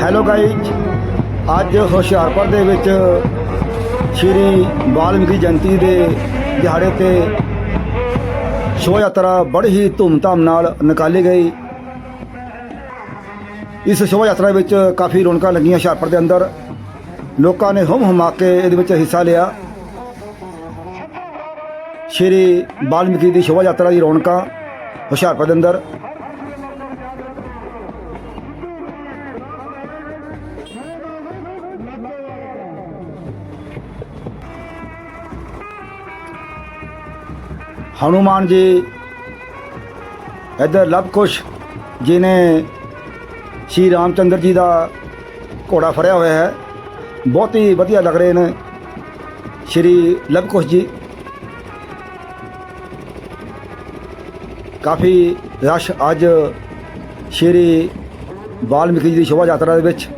Hello guys ਅੱਜ ਹੁਸ਼ਿਆਰਪੁਰ ਦੇ ਵਿੱਚ ਸ਼੍ਰੀ ਵਾਲਮੀਕੀ ਜਯੰਤੀ ਦੇ ਦਿਹਾੜੇ ਤੇ ਸ਼ੋਭਾ ਯਾਤਰਾ ਬੜੀ ਹੀ ਧੂਮਧਾਮ ਨਾਲ ਨਿਕਾਲੀ ਗਈ। ਇਸ ਸ਼ੋਭਾ ਯਾਤਰਾ ਵਿੱਚ ਕਾਫੀ ਰੌਣਕਾਂ ਲੱਗੀਆਂ ਹੁਸ਼ਿਆਰਪੁਰ ਦੇ ਅੰਦਰ। ਲੋਕਾਂ ਨੇ ਹੁਮ ਹੁਮਾ ਕੇ ਇਹਦੇ ਵਿੱਚ ਹਿੱਸਾ ਲਿਆ। ਸ਼੍ਰੀ ਵਾਲਮੀਕੀ ਦੀ ਸ਼ੋਭਾ ਯਾਤਰਾ ਦੀ ਰੌਣਕਾਂ ਹੁਸ਼ਿਆਰਪੁਰ ਦੇ ਅੰਦਰ। ਹਨੂਮਾਨ ਜੀ ਇੱਧਰ ਲਵ ਕੁਸ਼ ਜੀ ਨੇ ਸ਼੍ਰੀ ਰਾਮਚੰਦਰ ਜੀ ਦਾ ਘੋੜਾ ਫੜਿਆ ਹੋਇਆ ਹੈ ਬਹੁਤ ਹੀ ਵਧੀਆ ਲੱਗ ਰਹੇ ਨੇ ਸ਼੍ਰੀ ਲਵ ਕੁਸ਼ ਜੀ ਕਾਫੀ ਰਸ਼ ਅੱਜ ਸ਼੍ਰੀ ਵਾਲਮੀਕੀ ਜੀ ਦੀ ਸ਼ੋਭਾ ਯਾਤਰਾ ਦੇ ਵਿੱਚ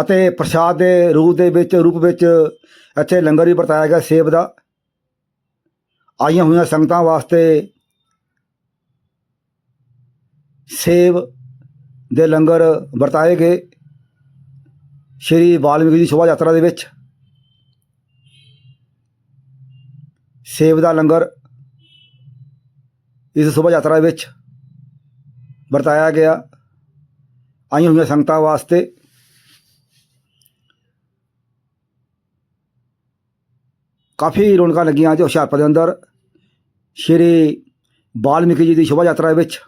ਅਤੇ ਪ੍ਰਸ਼ਾਦ ਦੇ ਰੂਪ ਦੇ ਵਿੱਚ, ਰੂਪ ਵਿੱਚ ਇੱਥੇ ਲੰਗਰ ਵੀ ਵਰਤਾਇਆ ਗਿਆ ਸੇਬ ਦਾ। ਆਈਆਂ ਹੋਈਆਂ ਸੰਗਤਾਂ ਵਾਸਤੇ ਸੇਬ ਦੇ ਲੰਗਰ ਵਰਤਾਏ ਗਏ ਸ਼੍ਰੀ ਵਾਲਮੀਕੀ ਦੀ ਸ਼ੋਭਾ ਯਾਤਰਾ ਦੇ ਵਿੱਚ। ਸੇਬ ਦਾ ਲੰਗਰ ਇਸ ਸ਼ੋਭਾ ਯਾਤਰਾ ਵਿੱਚ ਵਰਤਾਇਆ ਗਿਆ। ਆਈਆਂ ਹੋਈਆਂ ਸੰਗਤਾਂ ਵਾਸਤੇ ਕਾਫੀ ਰੌਣਕਾਂ ਲੱਗੀਆਂ ਅੱਜ ਹੁਸ਼ਿਆਰਪੁਰ ਦੇ ਅੰਦਰ। ਸ਼੍ਰੀ ਵਾਲਮੀਕੀ ਜੀ ਦੀ ਸ਼ੋਭਾ ਯਾਤਰਾ ਵਿੱਚ।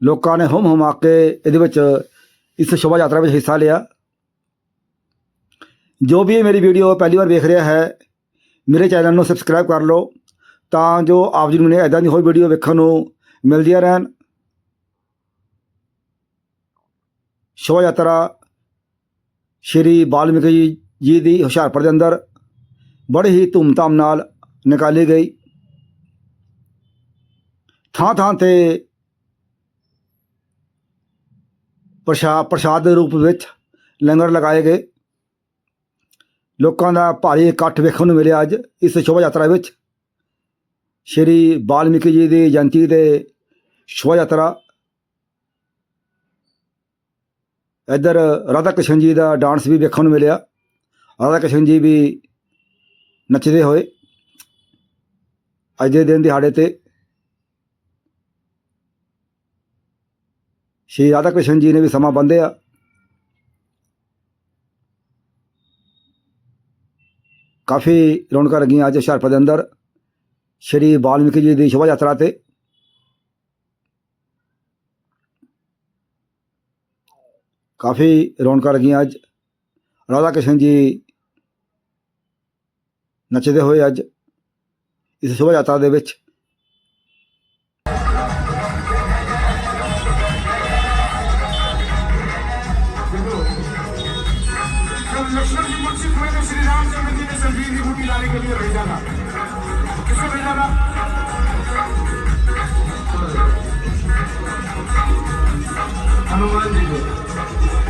ਲੋਕਾਂ ਨੇ ਹੁਮ ਹੁਮਾ ਕੇ ਇਹਦੇ ਵਿੱਚ ਇਸ ਸ਼ੋਭਾ ਯਾਤਰਾ ਵਿੱਚ ਹਿੱਸਾ ਲਿਆ। ਜੋ ਵੀ ਇਹ ਮੇਰੀ ਵੀਡੀਓ ਪਹਿਲੀ ਵਾਰ ਵੇਖ ਰਿਹਾ ਹੈ, ਮੇਰੇ ਚੈਨਲ ਨੂੰ ਸਬਸਕ੍ਰਾਈਬ ਕਰ ਲਓ ਤਾਂ ਜੋ ਆਪ ਜੀ ਨੂੰ ਨੇ ਇਦਾਂ ਦੀ ਹੋਰ ਵੀਡੀਓ ਵੇਖਣ ਨੂੰ ਮਿਲਦੀਆਂ ਰਹਿਣ। ਸ਼ੋਭਾ ਯਾਤਰਾ ਸ਼੍ਰੀ ਵਾਲਮੀਕੀ ਜੀ ਜੀ ਦੀ ਹੁਸ਼ਿਆਰਪੁਰ ਦੇ ਅੰਦਰ ਬੜੇ ਹੀ ਧੂਮਧਾਮ ਨਾਲ ਨਿਕਾਲੀ ਗਈ। ਥਾਂ ਥਾਂ ਤੇ ਪ੍ਰਸ਼ਾ, ਪ੍ਰਸ਼ਾਦ ਦੇ ਰੂਪ ਵਿੱਚ ਲੰਗਰ ਲਗਾਏ ਗਏ। ਲੋਕਾਂ ਦਾ ਭਾਰੀ ਇਕੱਠ ਵੇਖਣ ਨੂੰ ਮਿਲਿਆ ਅੱਜ ਇਸ ਸ਼ੋਭਾ ਯਾਤਰਾ ਵਿੱਚ। ਸ਼੍ਰੀ ਵਾਲਮੀਕੀ ਜੀ ਦੀ ਜਯੰਤੀ ਦੇ ਸ਼ੋਭਾ ਯਾਤਰਾ ਇੱਧਰ ਰਾਧਾ ਕ੍ਰਿਸ਼ਨ ਜੀ ਦਾ ਡਾਂਸ ਵੀ ਵੇਖਣ ਨੂੰ ਮਿਲਿਆ। ਰਾਧਾ ਕ੍ਰਿਸ਼ਨ ਜੀ ਵੀ ਨੱਚਦੇ ਹੋਏ ਅੱਜ ਦੇ ਦਿਨ ਦਿਹਾੜੇ ਤੇ ਸ਼੍ਰੀ ਰਾਧਾ ਕ੍ਰਿਸ਼ਨ ਜੀ ਨੇ ਵੀ ਸਮਾਂ ਬੰਧਿਆ। ਕਾਫੀ ਰੌਣਕਾਂ ਲੱਗੀਆਂ ਅੱਜ ਹੁਸ਼ਿਆਰਪੁਰ ਦੇ ਅੰਦਰ। ਸ਼੍ਰੀ ਵਾਲਮੀਕੀ ਜੀ ਦੀ ਸ਼ੋਭਾ ਯਾਤਰਾ ਤੇ ਕਾਫੀ ਰੌਣਕਾਂ ਲੱਗੀਆਂ ਅੱਜ ਰਾਧਾ ਕ੍ਰਿਸ਼ਨ ਜੀ ਨੱਚਦੇ ਹੋਏ ਅੱਜ ਇਸ ਸ਼ੋਭਾ ਯਾਤਰਾ ਦੇ ਵਿੱਚ जब लक्ष्मण जी मूर्छित हुए तो श्री रामचंद्र जी ने संजीव की बूटी लाने के लिए भेजा था किसको भेजा था 頼まれている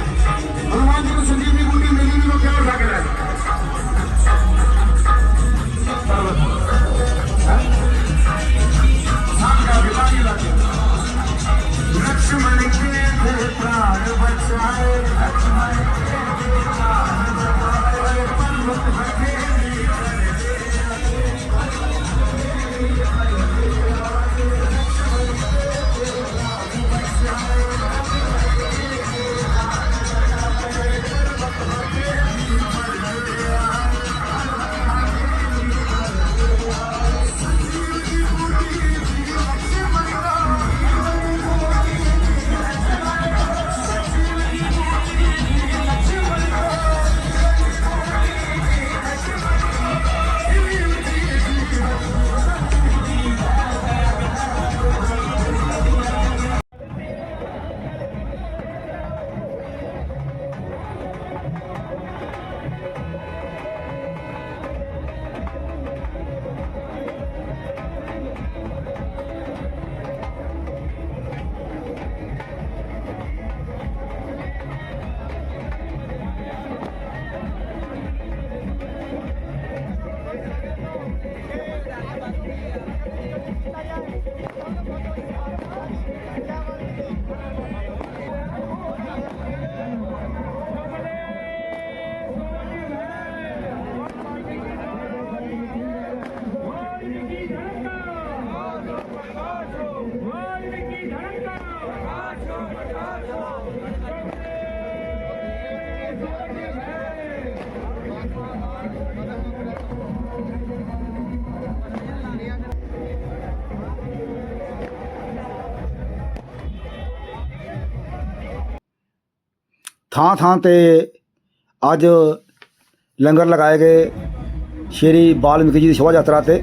ਥਾਂ ਥਾਂ ਤੇ ਅੱਜ ਲੰਗਰ ਲਗਾਏ ਗਏ ਸ਼੍ਰੀ ਵਾਲਮੀਕੀ ਜੀ ਦੀ ਸ਼ੋਭਾ ਯਾਤਰਾ ਤੇ।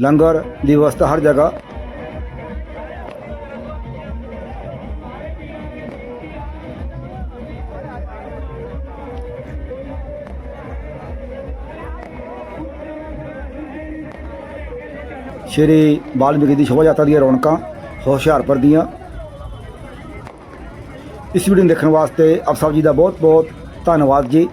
ਲੰਗਰ ਦੀ ਵਿਵਸਥਾ ਹਰ ਜਗ੍ਹਾ ਸ਼੍ਰੀ ਵਾਲਮੀਕੀ ਦੀ ਸ਼ੋਭਾ ਯਾਤਰਾ ਦੀਆਂ ਰੌਣਕਾਂ ਹੁਸ਼ਿਆਰਪੁਰ ਦੀਆਂ। ਇਸ ਵੀਡੀਓ ਨੂੰ ਦੇਖਣ ਵਾਸਤੇ ਆਪ ਸਭ ਜੀ ਦਾ ਬਹੁਤ ਬਹੁਤ ਧੰਨਵਾਦ ਜੀ।